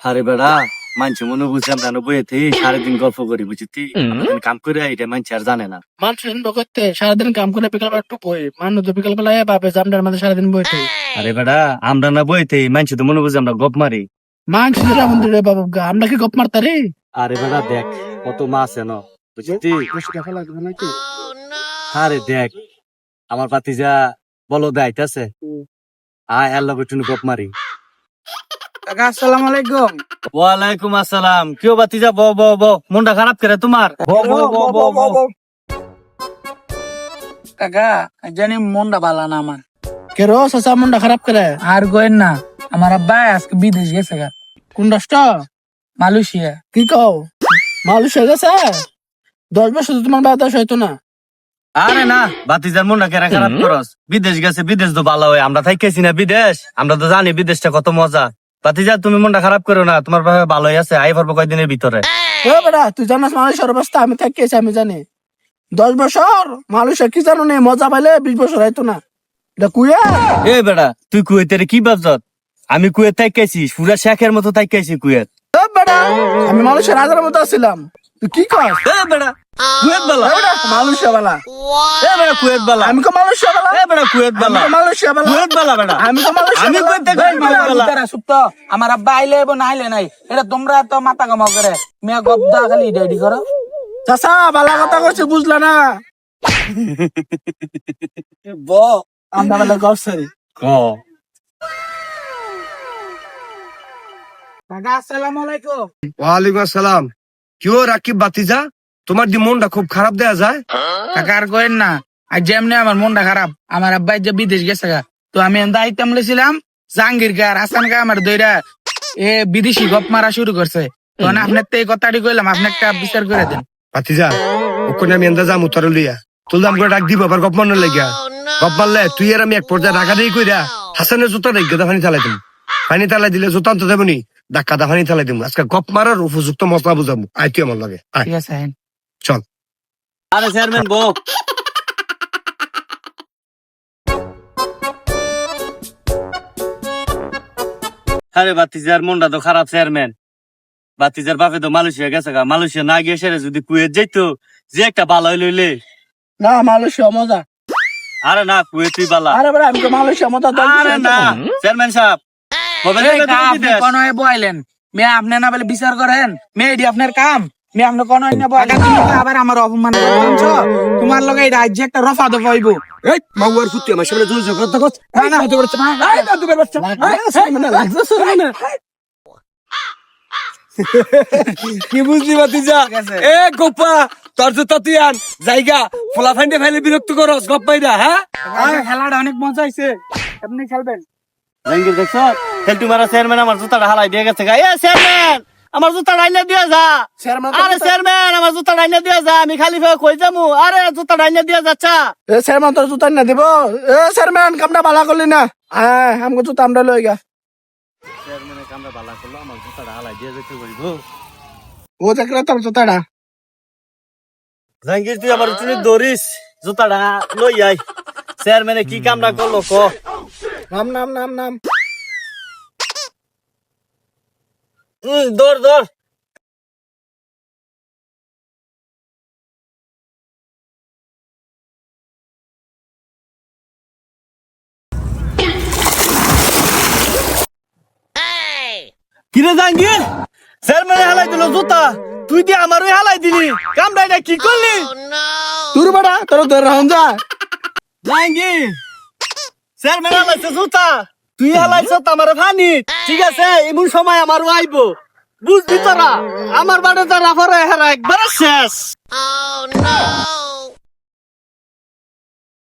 আরে বেড়া মানছে মনে বুঝলাম জানো বইয়েতে সারাদিন গল্প করি বুঝতি কাম করে এটা মানছে আর জানে না। মানুষ করতে সারাদিন কাম করে বিকাল একটু বই মানুষ তো বিকাল বেলা বাপে জামটার মধ্যে সারাদিন বইতে আরে বেড়া আমরা না বইতে মানছে তো মনে বুঝে আমরা গপ মারি। মানুষ যেটা মন্দির রে বাবু গা, আমরা কি গপ মারতা রে আরে বেড়া দেখ কত মাছ এনো বুঝতি আরে দেখ আমার পাতি যা বলো দাইতাছে আয় এর লগে টুনু গপ মারি। কাকা আসসালামু আলাইকুম। ওয়ালাইকুম আসসালাম। কেউ বাতি যা ব ব ব মনটা খারাপ করে তোমার? ব ব ব ব ব কাকা জানি মনটা ভালো না আমার। কে রো চাচা মনটা খারাপ করে? আর গোয়েন না আমার আব্বা আজকে বিদেশ গেছে গা। কোন রাষ্ট্র? মালয়েশিয়া। কি কও? মালয়েশিয়া গেছে? দশ বছর তোমার বাতাস হয়তো না। আরে না। বাতিজার মনটা কেরা খারাপ করস? বিদেশ গেছে বিদেশ তো ভালো হয়। আমরা থাইকেছি না বিদেশ। আমরা তো জানি বিদেশটা কত মজা। বাতিজা তুমি মনটা খারাপ করো না তোমার ভাবে ভালোই আছে আই পারব কয়দিনের ভিতরে? বেটা তুই জানাস অবস্থা আমি থাকিয়েছি আমি জানি। দশ বছর মালয়েশিয়া কি জানো নে মজা পাইলে বিশ বছর হয়তো না। এটা কুয়া? এ বেড়া তুই কুয়েতের কি ভাবছত আমি কুয়েত থাইকেছি পুরা শেখের মতো থাইকেছি কুয়েত। বেটা আমি মালয়েশিয়ার রাজার মতো আছিলাম। তুই কি কর বেড়া কুয়েত বালা মালয়েশিয়া বালা এ বেড়া কুয়েত বালা আমি তো মালয়েশিয়া বালা এ বেড়া কুয়েত বালা তো মালয়েশিয়া বালা কুয়েত বালা বেড়া আমি তো মালয়েশিয়া আমি কুয়েত থেকে এই বালা। তারা সুপ্ত আমার আব্বা আইলে এবং না আইলে নাই। এটা তোমরা তো মাথা কামাও করে। মেয়ে গদ্দা খালি রেডি করো। চাচা বালা কথা কইছি বুঝলা না। ব আমরা বেলা গছারি ক? কাকা আসসালামু আলাইকুম। ওয়ালাইকুম আসসালাম। কিও রাকিব বাতিজা তোমার দি মনটা খুব খারাপ দেয়া যায়। কাকা আর কইেন না আজ যেমনি আমার মনটা খারাপ আমার আব্বাই যে বিদেশ গেছে গা তো আমি আইতাম লেছিলাম জাহাঙ্গীর গা আর হাসান গা আমার দইরা এ বিদেশি গপ মারা শুরু করছে। তখন আপনার তো এই কথাটি কইলাম আপনি একটা বিচার করে দেন। বাতিজা ওখানে আমি এন্দা যাম উত্তর লইয়া। তুল দাম করে ডাক দিব আবার গপ মারনে লাগিয়া। গপ মারলে তুই আর আমি এক পর্যায়ে ঢাকা দিয়ে কইরা হাসানের জুতা রেখে গেদা পানি তালাই দিম। পানি তালাই দিলে জুতা আনতে দেবনি ধাক্কা দা পানি তালাই দিম। আজকে গপ মারার উপযুক্ত মশলা বুঝাবো আয় তুই আমার লাগে ঠিক আছে। চল। আরে চেয়ারম্যান বক আরে বাতিজার মনটা তো খারাপ চেয়ারম্যান। বাতিজার বাপে তো মালয়েশিয়া গেছে গা। মালয়েশিয়া না গিয়ে সেরে যদি কুয়েত যাইতো যে একটা বালাই লইলে। না মালয়েশিয়া মজা। আরে না কুয়েতই বালা। আরে বড় আমি তো মালয়েশিয়া মজা আরে না চেয়ারম্যান সাহেব। মোবাইল আপনি কোন হয়ে বইলেন। মেয়ে আপনি না বলে বিচার করেন মেয়ে এটি আপনার কাম। মেয়ে কোন না। বইলেন তুমি তো আবার আমার অপমান করছ তোমার লগে এই রাজ্যে একটা রফা দফা হইব। এই মাগুয়ার ফুটি আমার সামনে জোর জোর কথা না না হতে পারছে না। এই না তুমি বাচ্চা। কি বুঝলি বাতিজা এ গোপা তোর জুতা তুই আন। জায়গা ফোলা ফাইন্ডে ফাইলে বিরক্ত করস গপ পাইরা হ্যাঁ? খেলাটা অনেক মজা হইছে। আপনি খেলবেন। জাঙ্গির দেখছ? খেলটু মারা চেয়ারম্যান আমার জুতাটা হালাই দিয়ে গেছে গা। এ চেয়ারম্যান আমার জুতা ডাইনে দিয়ে যা। আরে চেয়ারম্যান আমার জুতা ডাইনে দিয়ে যা আমি খালি কই যামু? আরে জুতা ডাইনে দিয়ে যাচ্ছা এ চেয়ারম্যান তোর জুতা না দিব? এ চেয়ারম্যান কামটা ভালো করলি না? হ্যাঁ আমাকে জুতা আমরা লই গা। চেয়ারম্যানের কামটা ভালো করল আমার জুতাটা হালাই দিয়ে যেতে বলব ও দেখলে তোর জুতাটা। জাঙ্গির তুই আমার তুমি দৌড়িস জুতাটা লই আই চেয়ারম্যানে কি কামটা করল ক? নাম নাম নাম নাম। উম, দৌড় দৌড়। কিরে জাঙ্গির চেয়ারম্যানে হালাই দিল জুতা। তুই দিয়ে আমারও হালাই দিলি। কামটা এটা কি করলি? তোর বাড়া তোর ধরে রাখুন যা জাঙ্গির চেয়ারম্যান হালাইছে জুতা। তুই হালাইছ আমার ফানি। ঠিক আছে, এমন সময় আমার আইব। বুঝলি তোরা? আমার বাড়ি তারা পরে হেরা একবারে শেষ।